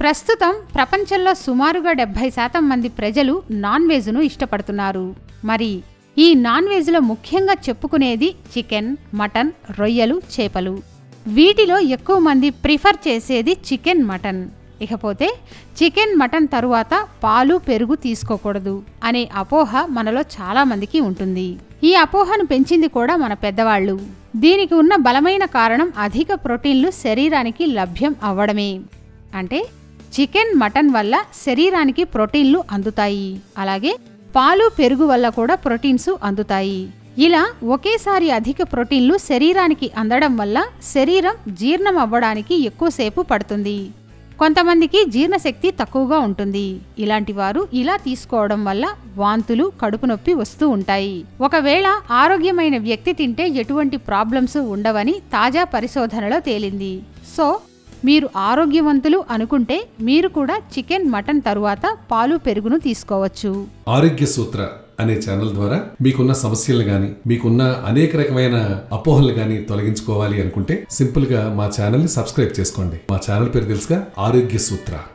ప్రస్తుతం ప్రపంచంలో సుమారుగా డెబ్బై శాతం మంది ప్రజలు నాన్ వెజ్ను ఇష్టపడుతున్నారు. మరి ఈ నాన్ వెజ్లో ముఖ్యంగా చెప్పుకునేది చికెన్ మటన్ రొయ్యలు చేపలు. వీటిలో ఎక్కువ మంది ప్రిఫర్ చేసేది చికెన్ మటన్. ఇకపోతే చికెన్ మటన్ తరువాత పాలు పెరుగు తీసుకోకూడదు అనే అపోహ మనలో చాలామందికి ఉంటుంది. ఈ అపోహను పెంచింది కూడా మన పెద్దవాళ్ళు. దీనికి ఉన్న బలమైన కారణం అధిక ప్రోటీన్లు శరీరానికి లభ్యం అవ్వడమే. అంటే చికెన్ మటన్ వల్ల శరీరానికి ప్రోటీన్లు అందుతాయి. అలాగే పాలు పెరుగు వల్ల కూడా ప్రోటీన్స్ అందుతాయి. ఇలా ఒకేసారి అధిక ప్రోటీన్లు శరీరానికి అందడం వల్ల శరీరం జీర్ణం అవ్వడానికి ఎక్కువసేపు పడుతుంది. కొంతమందికి జీర్ణశక్తి తక్కువగా ఉంటుంది. ఇలాంటి వారు ఇలా తీసుకోవడం వల్ల వాంతులు కడుపు నొప్పి వస్తూ ఉంటాయి. ఒకవేళ ఆరోగ్యమైన వ్యక్తి తింటే ఎటువంటి ప్రాబ్లమ్స్ ఉండవని తాజా పరిశోధనలో తేలింది. సో మీరు ఆరోగ్యవంతులు అనుకుంటే మీరు కూడా చికెన్ మటన్ తరువాత పాలు పెరుగును తీసుకోవచ్చు. ఆరోగ్య సూత్ర అనే ఛానల్ ద్వారా మీకున్న సమస్యలు గాని మీకున్న అనేక రకమైన అపోహలు గాని తొలగించుకోవాలి అనుకుంటే సింపుల్గా మా ఛానల్ని సబ్స్క్రైబ్ చేసుకోండి. మా ఛానల్ పేరు తెలుసుగా ఆరోగ్య సూత్ర.